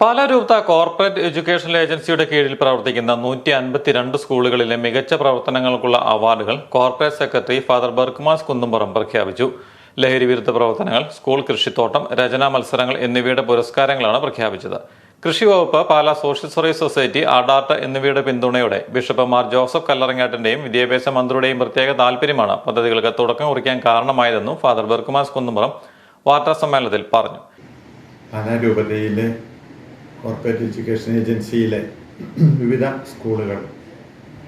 പാലാ രൂപത corporate educational ഏജൻസിയുടെ കീഴിൽ പ്രവർത്തിക്കുന്ന നൂറ്റി അൻപത്തിരണ്ട് സ്കൂളുകളിലെ മികച്ച പ്രവർത്തനങ്ങൾക്കുള്ള അവാർഡുകൾ corporate secretary father Berchmans Kunnumpuram പ്രഖ്യാപിച്ചു. ലഹരി വിരുദ്ധ പ്രവർത്തനങ്ങൾ സ്കൂൾ കൃഷിത്തോട്ടം രചനാ മത്സരങ്ങൾ എന്നിവയുടെ പുരസ്കാരങ്ങളാണ് പ്രഖ്യാപിച്ചത്. കൃഷി വകുപ്പ് പാലാ സോഷ്യൽ സർവീസ് സൊസൈറ്റി ആഡാർട്ട് എന്നിവയുടെ പിന്തുണയോടെ ബിഷപ്പ് മാർ ജോസഫ് കല്ലറങ്ങാട്ടിന്റെയും വിദ്യാഭ്യാസ മന്ത്രിയുടെയും പ്രത്യേക താല്പര്യമാണ് പദ്ധതികൾക്ക് തുടക്കം കുറിക്കാൻ കാരണമായതെന്നും ഫാദർ ബർക്കുമാസ് കുന്നുംപുറം വാർത്താ സമ്മേളനത്തിൽ പറഞ്ഞു. രൂപതയിലെ കോർപ്പറേറ്റ് എഡ്യൂക്കേഷൻ ഏജൻസിയിലെ വിവിധ സ്കൂളുകൾ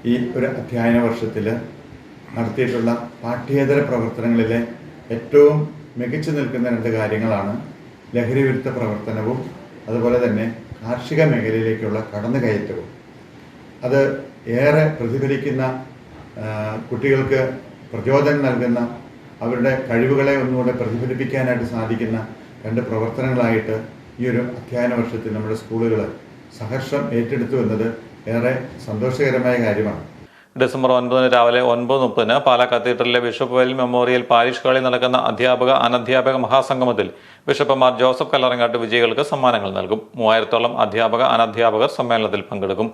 ഈ ഒരു അധ്യയന വർഷത്തിൽ നടത്തിയിട്ടുള്ള പാഠ്യേതര പ്രവർത്തനങ്ങളിലെ ഏറ്റവും മികച്ചു നിൽക്കുന്ന രണ്ട് കാര്യങ്ങളാണ് ലഹരി വിരുദ്ധ പ്രവർത്തനവും അതുപോലെ തന്നെ കാർഷിക മേഖലയിലേക്കുള്ള കടന്നുകയറ്റവും. അത് ഏറെ പ്രതിഫലിക്കുന്ന കുട്ടികൾക്ക് പ്രചോദനം നൽകുന്ന അവരുടെ കഴിവുകളെ ഒന്നുകൂടെ പ്രതിഫലിപ്പിക്കാനായിട്ട് സാധിക്കുന്ന രണ്ട് പ്രവർത്തനങ്ങളായിട്ട് ഈ ഒരു അധ്യയന വർഷത്തിൽ നമ്മുടെ സ്കൂളുകൾ സഹർഷം ഏറ്റെടുത്തു എന്നത് ഏറെ സന്തോഷകരമായ കാര്യമാണ്. ഡിസംബർ ഒൻപതിന് രാവിലെ ഒൻപത് മുപ്പതിന് പാലാ കത്തീഡ്രലിലെ ബിഷപ്പ് വെൽ മെമ്മോറിയൽ പാരിഷ് ഹാളിൽ നടക്കുന്ന അധ്യാപക അനധ്യാപക മഹാസംഗമത്തിൽ ബിഷപ്പ് മാർ ജോസഫ് കല്ലറങ്ങാട്ട് വിജയികൾക്ക് സമ്മാനങ്ങൾ നൽകും. മൂവായിരത്തോളം അധ്യാപക അനധ്യാപകർ സമ്മേളനത്തിൽ പങ്കെടുക്കും.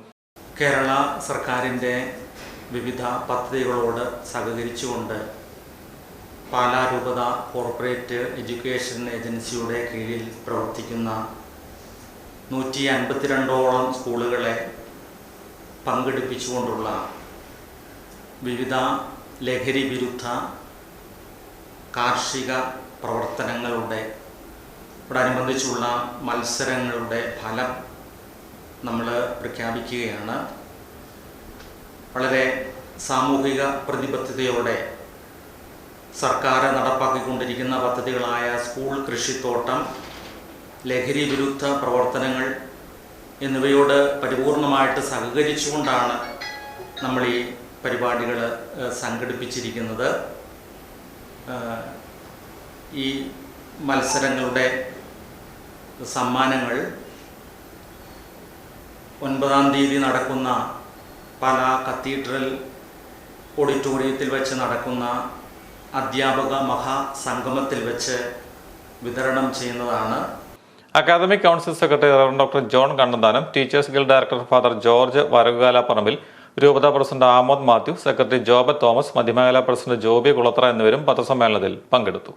കേരള സർക്കാരിന്റെ വിവിധ പദ്ധതികളോട് സഹകരിച്ചുകൊണ്ട് പാലാ രൂപത കോർപ്പറേറ്റ് എഡ്യൂക്കേഷൻ ഏജൻസിയുടെ കീഴിൽ പ്രവർത്തിക്കുന്ന നൂറ്റി അൻപത്തിരണ്ടോളം സ്കൂളുകളെ പങ്കെടുപ്പിച്ചുകൊണ്ടുള്ള വിവിധ ലഹരി വിരുദ്ധ കാർഷിക പ്രവർത്തനങ്ങളുടെ ോടനുബന്ധിച്ചുള്ള മത്സരങ്ങളുടെ ഫലം നമ്മൾ പ്രഖ്യാപിക്കുകയാണ്. വളരെ സാമൂഹിക പ്രതിബദ്ധതയോടെ സർക്കാർ നടപ്പാക്കിക്കൊണ്ടിരിക്കുന്ന പദ്ധതികളായ സ്കൂൾ കൃഷിത്തോട്ടം ലഹരി വിരുദ്ധ പ്രവർത്തനങ്ങൾ എന്നിവയോട് പരിപൂർണമായിട്ട് സഹകരിച്ചുകൊണ്ടാണ് നമ്മൾ ഈ പരിപാടികൾ സംഘടിപ്പിച്ചിരിക്കുന്നത്. ഈ മത്സരങ്ങളുടെ സമ്മാനങ്ങൾ ഒൻപതാം തീയതി നടക്കുന്ന പല കത്തീഡ്രൽ ഓഡിറ്റോറിയത്തിൽ വെച്ച് നടക്കുന്ന അധ്യാപക മഹാസംഗമത്തിൽ വെച്ച് വിതരണം ചെയ്യുന്നതാണ്. Academic council secretary doctor John Kannanthanam teachers guild director father George Varakukalaparambil രൂപതാ president Amod Mathew secretary ജോബ Thomas മധ്യമേഖലാ പ്രസിഡന്റ് ജോബി കുളത്ര എന്നിവരും പത്രസമ്മേളനത്തിൽ പങ്കെടുത്തു.